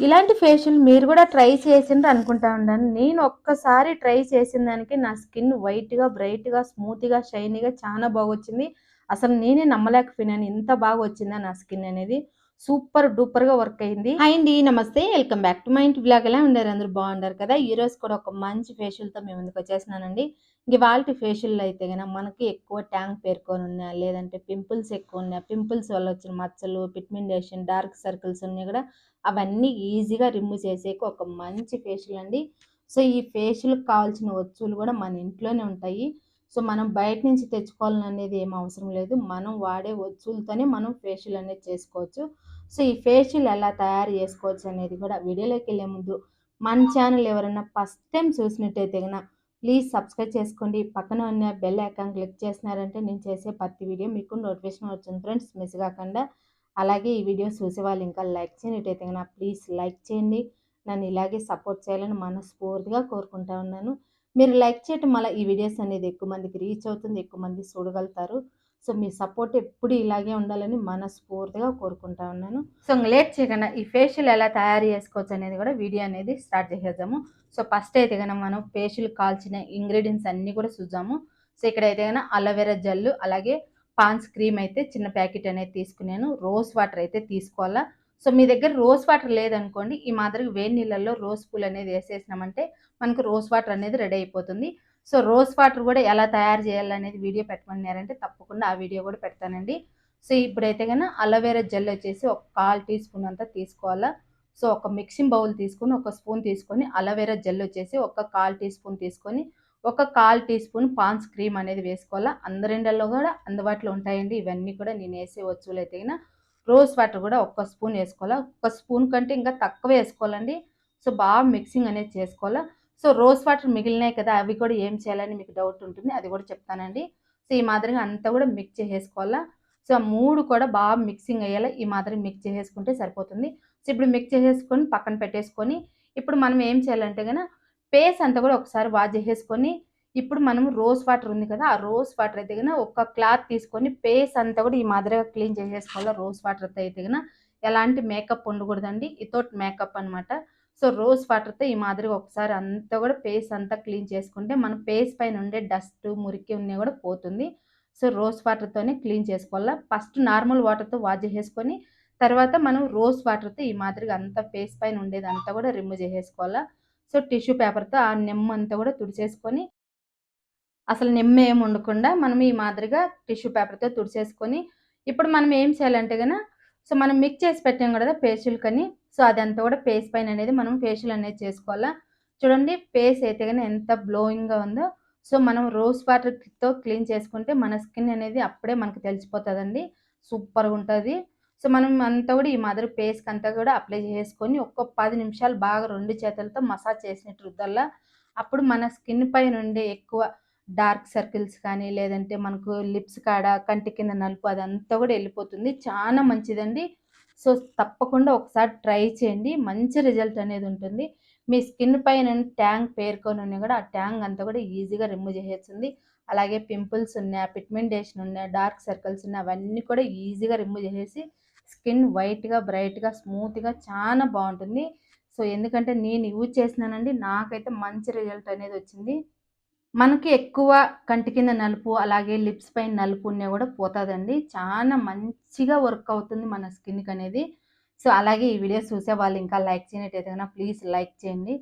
ఇలాంటి ఫేషియల్ మీరు కూడా ట్రై చేసిండ్రు అనుకుంటా ఉన్నాను నేను ఒక్కసారి ట్రై చేసిన దానికి నా స్కిన్ వైట్గా బ్రైట్గా స్మూత్గా షైనీగా చాలా బాగా వచ్చింది అసలు నేనే నమ్మలేకపోయినాను. ఇంత బాగా వచ్చిందా నా స్కిన్ అనేది? సూపర్ డూపర్గా వర్క్ అయింది. అండ్ ఈ నమస్తే. వెల్కమ్ బ్యాక్ టు మై ఇంటి బ్లాగ్ ఎలా ఉండారు అందరూ బాగుండారు కదా? ఈ రోజు కూడా ఒక మంచి ఫేషియల్తో మేము ముందుకు వచ్చేసినానండి ఇవాళ ఫేషియల్ అయితే కనుక మనకి ఎక్కువ ట్యాంక్ పేరుకొని ఉన్నా లేదంటే పింపుల్స్ ఎక్కువ ఉన్నా పింపుల్స్ వల్ల వచ్చిన మచ్చలు పిగ్మెంటేషన్ డార్క్ సర్కిల్స్ ఉన్నాయి కూడా అవన్నీ ఈజీగా రిమూవ్ చేసేకి ఒక మంచి ఫేషియల్ అండి. సో ఈ ఫేషియల్కి కావాల్సిన వస్తువులు కూడా మన ఇంట్లోనే ఉంటాయి. సో మనం బయట నుంచి తెచ్చుకోవాలని అనేది ఏం అవసరం లేదు. మనం వాడే వస్తువులతోనే మనం ఫేషియల్ అనేది చేసుకోవచ్చు. సో ఈ ఫేషియల్ ఎలా తయారు చేసుకోవచ్చు అనేది కూడా వీడియోలోకి వెళ్ళే ముందు మన ఛానల్ ఎవరైనా ఫస్ట్ టైం చూసినట్టయితే కనుక ప్లీజ్ సబ్స్క్రైబ్ చేసుకోండి. పక్కన ఉన్న బెల్ ఐకాన్ క్లిక్ చేసినారంటే నేను చేసే ప్రతి వీడియో మీకు నోటిఫికేషన్ వచ్చింది ఫ్రెండ్స్. మిస్ కాకుండా అలాగే ఈ వీడియో చూసే వాళ్ళు ఇంకా లైక్ చేయనట్టయితే కనుక ప్లీజ్ లైక్ చేయండి. నన్ను ఇలాగే సపోర్ట్ చేయాలని మనస్ఫూర్తిగా కోరుకుంటా ఉన్నాను. మీరు లైక్ చేయటం వల్ల ఈ వీడియోస్ అనేది ఎక్కువ మందికి రీచ్ అవుతుంది ఎక్కువ మంది చూడగలుగుతారు. సో మీ సపోర్ట్ ఎప్పుడు ఇలాగే ఉండాలని మనస్ఫూర్తిగా కోరుకుంటా ఉన్నాను. సో లేట్ చేయకుండా ఈ ఫేషియల్ ఎలా తయారు చేసుకోవచ్చు అనేది కూడా వీడియో అనేది స్టార్ట్ చేసేద్దాము. సో ఫస్ట్ అయితే కనుక మనం ఫేషియల్ కాల్చిన ఇంగ్రీడియంట్స్ అన్నీ కూడా చూద్దాము. సో ఇక్కడ అయితే కనుక అలోవెరా జెల్ అలాగే పాన్స్ క్రీమ్ అయితే చిన్న ప్యాకెట్ అనేది తీసుకున్నాను. రోజ్ వాటర్ అయితే తీసుకోవాలా? సో మీ దగ్గర రోజ్ వాటర్ లేదనుకోండి ఈ మాదిరి వేడి నీళ్ళల్లో రోజ్ పూలు అనేది వేసేసినామంటే మనకు రోజ్ వాటర్ అనేది రెడీ అయిపోతుంది. సో రోజ్ వాటర్ కూడా ఎలా తయారు చేయాలనేది వీడియో పెట్టమన్నారంటే తప్పకుండా ఆ వీడియో కూడా పెడతానండి. సో ఇప్పుడైతే కనుక అలోవెరా జెల్ వచ్చేసి ఒక కాల్ టీ స్పూన్ అంతా తీసుకోవాలా? సో ఒక మిక్సింగ్ బౌల్ తీసుకొని ఒక స్పూన్ తీసుకొని అలోవెరా జెల్ వచ్చేసి ఒక కాల్ టీ స్పూన్ తీసుకొని ఒక కాల్ టీ స్పూన్ పాన్స్ క్రీమ్ అనేది వేసుకోవాలా? అందరిండల్లో కూడా అందుబాటులో ఉంటాయండి. ఇవన్నీ కూడా నేను వేసే వచ్చులు అయితే కనుక రోజ్ వాటర్ కూడా ఒక్క స్పూన్ వేసుకోవాలా? ఒక స్పూన్ కంటే ఇంకా తక్కువ వేసుకోవాలండి. సో బాగా మిక్సింగ్ అనేది చేసుకోవాలా? సో రోజ్ వాటర్ మిగిలినాయి కదా అవి కూడా ఏం చేయాలని మీకు డౌట్ ఉంటుంది అది కూడా చెప్తానండి. సో ఈ మాదిరిగా అంతా కూడా మిక్స్ చేసేసుకోవాలా? సో ఆ మూడు కూడా బాగా మిక్సింగ్ అయ్యేలా ఈ మాదిరి మిక్స్ చేసేసుకుంటే సరిపోతుంది. సో ఇప్పుడు మిక్స్ చేసేసుకొని పక్కన పెట్టేసుకొని ఇప్పుడు మనం ఏం చేయాలంటే కనుక పేస్ అంతా కూడా ఒకసారి వాష్ చేసేసుకొని ఇప్పుడు మనం రోజ్ వాటర్ ఉంది కదా ఆ రోజ్ వాటర్ అయితే కనుక ఒక క్లాత్ తీసుకొని పేస్ అంతా కూడా ఈ మాదిరిగా క్లీన్ చేసేసుకోవాలి రోజ్ వాటర్ అయితే కనుక ఎలాంటి మేకప్ ఉండకూడదండి. ఇతోటి మేకప్ అనమాట సో రోజ్ వాటర్తో ఈ మాదిరిగా ఒకసారి అంతా కూడా పేస్ అంతా క్లీన్ చేసుకుంటే మన పేస్ పైన ఉండే డస్ట్ మురికి ఉన్నాయి కూడా పోతుంది. సో రోజ్ వాటర్తోనే క్లీన్ చేసుకోవాలా? ఫస్ట్ నార్మల్ వాటర్తో వాష్ చేసేసుకొని తర్వాత మనం రోజ్ వాటర్తో ఈ మాదిరిగా అంతా ఫేస్ పైన ఉండేది అంతా కూడా రిమూవ్ చేసేసుకోవాలా? సో టిష్యూ పేపర్తో ఆ నిమ్మ అంతా కూడా తుడిచేసుకొని అసలు నిమ్మ ఏమి ఉండకుండా మనం ఈ మాదిరిగా టిష్యూ పేపర్తో తుడిచేసుకొని ఇప్పుడు మనం ఏం చేయాలంటే కనుక సో మనం మిక్స్ చేసి పెట్టాం కదా పేస్టులు కానీ సో అదంతా కూడా ఫేస్ పైన అనేది మనం ఫేషియల్ అనేది చేసుకోవాలా. చూడండి ఫేస్ అయితే కానీ ఎంత బ్లోయింగ్గా ఉందో. సో మనం రోజ్ వాటర్తో క్లీన్ చేసుకుంటే మన స్కిన్ అనేది అప్పుడే మనకు తెలిసిపోతుందండి. సూపర్గా ఉంటుంది. సో మనం అంతా కూడా ఈ మాదిరి ఫేస్కి అంతా కూడా అప్లై చేసుకొని ఒక్క పది నిమిషాలు బాగా రెండు చేతులతో మసాజ్ చేసినట్టు రుద్దల్లా. అప్పుడు మన స్కిన్ పైన ఉండే ఎక్కువ డార్క్ సర్కిల్స్ కానీ లేదంటే మనకు లిప్స్ కాడ కంటి కింద నలుపు అదంతా కూడా వెళ్ళిపోతుంది. చాలా మంచిదండి. సో తప్పకుండా ఒకసారి ట్రై చేయండి. మంచి రిజల్ట్ అనేది ఉంటుంది. మీ స్కిన్ పైన ట్యాంక్ పేరుకొని ఉన్నా కూడా ఆ ట్యాంక్ అంతా కూడా ఈజీగా రిమూవ్ చేసేస్తుంది. అలాగే పింపుల్స్ ఉన్నాయి పిగ్మెంటేషన్ ఉన్నాయి డార్క్ సర్కిల్స్ ఉన్నాయి అవన్నీ కూడా ఈజీగా రిమూవ్ చేసేసి స్కిన్ వైట్గా బ్రైట్గా స్మూత్గా చాలా బాగుంటుంది. సో ఎందుకంటే నేను యూజ్ చేసినానండి నాకైతే మంచి రిజల్ట్ అనేది వచ్చింది. మనకి ఎక్కువ కంటి కింద నలుపు అలాగే లిప్స్ పైన నలుపు ఉన్నా కూడా పోతుందండి. చాలా మంచిగా వర్క్ అవుతుంది మన స్కిన్కి అనేది. సో అలాగే ఈ వీడియో చూసే వాళ్ళు ఇంకా లైక్ చేయనట్టయితే కన్నా ప్లీజ్ లైక్ చేయండి.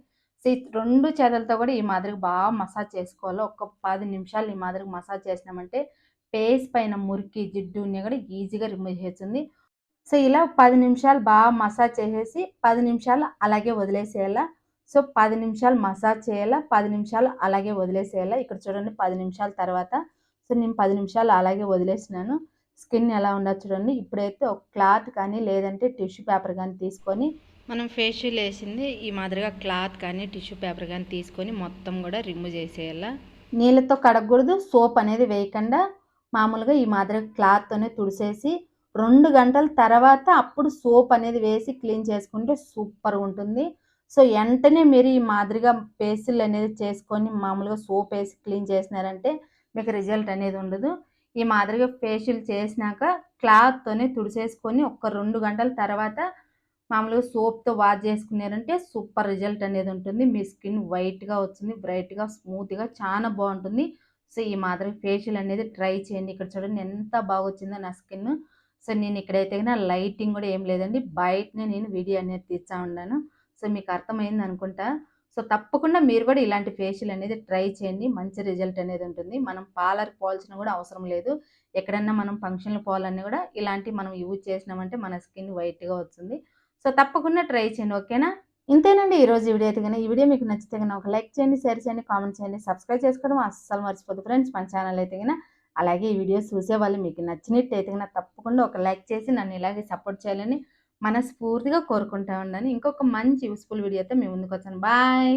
సో ఈ రెండు చేతులతో కూడా ఈ మాదిరిగా బాగా మసాజ్ చేసుకోవాలి. ఒక పది నిమిషాలు ఈ మాదిరిగా మసాజ్ చేసినామంటే ఫేస్ పైన మురికి జిడ్డు ఉన్నా కూడా ఈజీగా రిమూవ్ చేస్తుంది. సో ఇలా పది నిమిషాలు బాగా మసాజ్ చేసేసి పది నిమిషాలు అలాగే వదిలేసేలా సో పది నిమిషాలు మసాజ్ చేయాలా? పది నిమిషాలు అలాగే వదిలేసేయాలా? ఇక్కడ చూడండి పది నిమిషాల తర్వాత. సో నేను పది నిమిషాలు అలాగే వదిలేసినాను. స్కిన్ ఎలా ఉండదు చూడండి. ఇప్పుడైతే ఒక క్లాత్ కానీ లేదంటే టిష్యూ పేపర్ కానీ తీసుకొని మనం ఫేషియల్ వేసింది. ఈ మాదిరిగా క్లాత్ కానీ టిష్యూ పేపర్ కానీ తీసుకొని మొత్తం కూడా రిమూవ్ చేసేయాలా? నీళ్ళతో కడగకూడదు. సోప్ అనేది వేయకుండా మామూలుగా ఈ మాదిరిగా క్లాత్తోనే తుడిసేసి రెండు గంటల తర్వాత అప్పుడు సోప్ అనేది వేసి క్లీన్ చేసుకుంటే సూపర్గా ఉంటుంది. సో వెంటనే మీరు ఈ మాదిరిగా పేస్టులు అనేది చేసుకొని మామూలుగా సోప్ వేసి క్లీన్ చేసినారంటే మీకు రిజల్ట్ అనేది ఉండదు. ఈ మాదిరిగా ఫేషియల్ చేసినాక క్లాత్తోనే తుడిసేసుకొని ఒక రెండు గంటల తర్వాత మామూలుగా సోప్తో వాష్ చేసుకున్నారంటే సూపర్ రిజల్ట్ అనేది ఉంటుంది. మీ స్కిన్ వైట్గా వచ్చింది బ్రైట్గా స్మూత్గా చాలా బాగుంటుంది. సో ఈ మాదిరి ఫేషియల్ అనేది ట్రై చేయండి. ఇక్కడ చూడండి ఎంత బాగా వచ్చిందో నా స్కిన్. సో నేను ఇక్కడైతే నా లైటింగ్ కూడా ఏం లేదండి. బయటనే నేను వీడియో అనేది తీస్తా ఉన్నాను. సో మీకు అర్థమైంది అనుకుంటా. సో తప్పకుండా మీరు కూడా ఇలాంటి ఫేషియల్ అనేది ట్రై చేయండి. మంచి రిజల్ట్ అనేది ఉంటుంది. మనం పార్లర్ పోల్చిన కూడా అవసరం లేదు. ఎక్కడన్నా మనం ఫంక్షన్లు పోవాలన్నీ కూడా ఇలాంటి మనం యూజ్ చేసినామంటే మన స్కిన్ వైట్గా వస్తుంది. సో తప్పకుండా ట్రై చేయండి. ఓకేనా ఇంతేనండి. ఈరోజు వీడియో అయితే కానీ ఈ వీడియో మీకు నచ్చితే కానీ ఒక లైక్ చేయండి షేర్ చేయండి కామెంట్ చేయండి సబ్స్క్రైబ్ చేసుకోవడం అస్సలు మర్చిపోదు ఫ్రెండ్స్ మన ఛానల్ అయితే కానీ అలాగే ఈ వీడియోస్ చూసే వాళ్ళు మీకు నచ్చినట్టు అయితే తప్పకుండా ఒక లైక్ చేసి నన్ను ఇలాగే సపోర్ట్ చేయాలని మనస్ఫూర్తిగా కోరుకుంటా ఉన్నాను ఇంకొక మంచి యూస్ఫుల్ వీడియోతో మీ ముందుకు వచ్చాను బాయ్